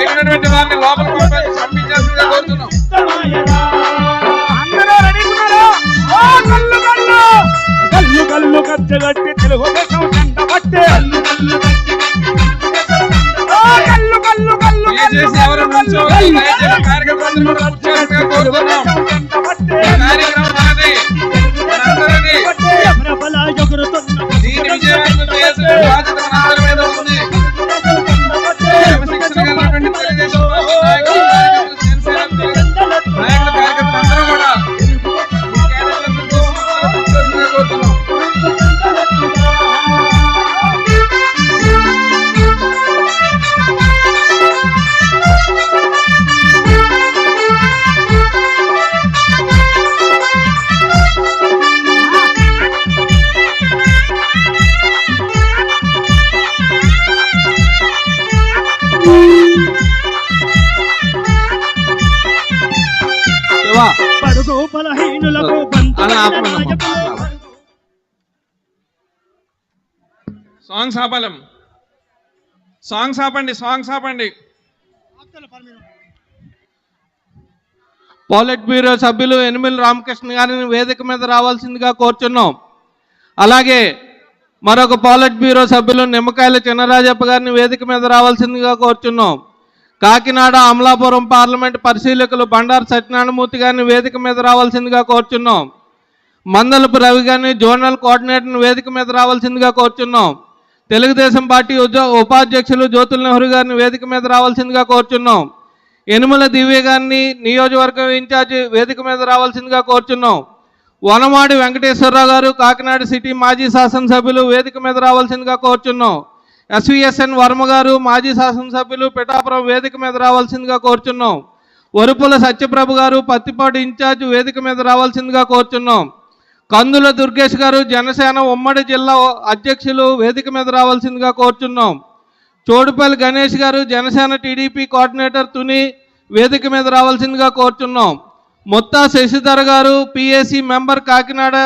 వచ్చినటువంటి వారిని లోపలికి పంపించాల్సిందిగా కోరుతున్నాం. తెలుగుదేశం ఎవరు కోరుతున్నాం. సాంగ్స్ ఆపాలం. సాంగ్స్ ఆపండి సాంగ్స్ ఆపండి. పాలిట్ బ్యూరో సభ్యులు ఎనిమిల్ రామకృష్ణ గారిని వేదిక మీద రావాల్సిందిగా కోరుచున్నాం. అలాగే మరొక పాలిట్ బ్యూరో సభ్యులు నిమ్మకాయల చిన్నరాజప్ప గారిని వేదిక మీద రావాల్సిందిగా కోరుచున్నాం. కాకినాడ అమలాపురం పార్లమెంట్ పరిశీలకులు బండారు సత్యనారాయణమూర్తి గారిని వేదిక మీద రావాల్సిందిగా కోరుచున్నాం. మందలపు రవి గారిని జోనల్ కోఆర్డినేటర్ని వేదిక మీద రావాల్సిందిగా కోరుచున్నాం. తెలుగుదేశం పార్టీ ఉద్యో ఉపాధ్యక్షులు జ్యోతుల్ నెహ్రూ గారిని వేదిక మీద రావాల్సిందిగా కోరుచున్నాం. యనుమల దివ్య గారిని నియోజకవర్గం ఇన్ఛార్జి వేదిక మీద రావాల్సిందిగా కోరుచున్నాం. వనమాడి వెంకటేశ్వరరావు గారు కాకినాడ సిటీ మాజీ శాసనసభ్యులు వేదిక మీద రావాల్సిందిగా కోరుచున్నాం. ఎస్విఎస్ఎన్ వర్మ గారు మాజీ శాసనసభ్యులు పిఠాపురం వేదిక మీద రావాల్సిందిగా కోరుచున్నాం. వరుపుల సత్యప్రభు గారు పత్తిపాటి ఇన్ఛార్జ్ వేదిక మీద రావాల్సిందిగా కోరుచున్నాం. కందుల దుర్గేష్ గారు జనసేన ఉమ్మడి జిల్లా అధ్యక్షులు వేదిక మీద రావాల్సిందిగా కోరుచున్నాం. చోడుపల్లి గణేష్ గారు జనసేన టీడీపీ కోఆర్డినేటర్ తుని వేదిక మీద రావాల్సిందిగా కోరుచున్నాం. మొత్తా శశిధర్ గారు పిఏసి మెంబర్ కాకినాడ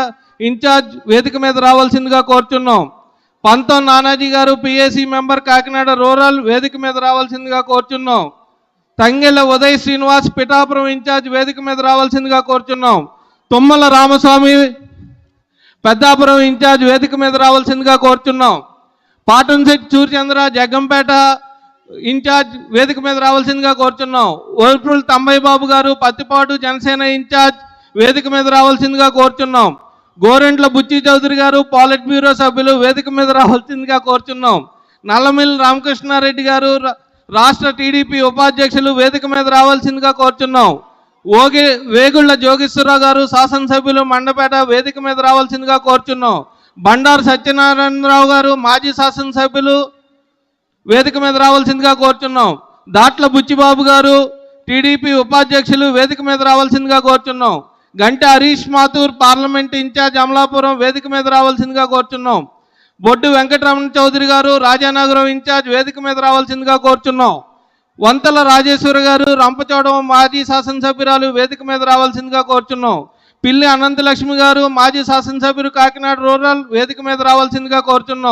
ఇన్ఛార్జ్ వేదిక మీద రావాల్సిందిగా కోరుచున్నాం. పంతం నానాజీ గారు పిఏసి మెంబర్ కాకినాడ రూరల్ వేదిక మీద రావాల్సిందిగా కోరుచున్నాం. తంగెళ్ళ ఉదయ్ శ్రీనివాస్ పిఠాపురం ఇన్ఛార్జ్ వేదిక మీద రావాల్సిందిగా కోరుచున్నాం. తుమ్మల రామస్వామి పెద్దాపురం ఇన్ఛార్జ్ వేదిక మీద రావాల్సిందిగా కోరుచున్నాం. పాటన్శెట్టి సూర్యచంద్ర జగ్గంపేట ఇన్ఛార్జ్ వేదిక మీద రావాల్సిందిగా కోరుచున్నాం. ఓర్పుల్ తమ్మయ్య బాబు గారు పత్తిపాటు జనసేన ఇన్ఛార్జ్ వేదిక మీద రావాల్సిందిగా కోరుచున్నాం. గోరెంట్ల బుచ్చి చౌదరి గారు పాలిట్ బ్యూరో సభ్యులు వేదిక మీద రావాల్సిందిగా కోరుచున్నాం. నల్లమిల్లి రామకృష్ణారెడ్డి గారు రా- రాష్ట్ర టీడీపీ ఉపాధ్యక్షులు వేదిక మీద రావాల్సిందిగా కోరుచున్నాం. ఓగి వేగుళ్ళ జోగేశ్వరరావు గారు శాసనసభ్యులు మండపేట వేదిక మీద రావాల్సిందిగా కోరుచున్నాం. బండారు సత్యనారాయణరావు గారు మాజీ శాసనసభ్యులు వేదిక మీద రావాల్సిందిగా కోరుచున్నాం. దాట్ల బుచ్చిబాబు గారు టీడీపీ ఉపాధ్యక్షులు వేదిక మీద రావాల్సిందిగా కోరుచున్నాం. Ganta Harish Mathur parliament in charge Amalapuram వేదిక మీద రావాల్సిందిగా కోరుచున్నాం. బొడ్డు వెంకటరమణ చౌదరి గారు రాజానగరం ఇన్ఛార్జ్ వేదిక మీద రావాల్సిందిగా కోరుచున్నాం. వంతల రాజేశ్వరి గారు రంపచోడవ మాజీ శాసనసభ్యురాలు వేదిక మీద రావాల్సిందిగా కోరుచున్నాం. పిల్లి అనంతలక్ష్మి గారు మాజీ శాసనసభ్యులు కాకినాడ రూరల్ వేదిక మీద రావాల్సిందిగా కోరుచున్నాం.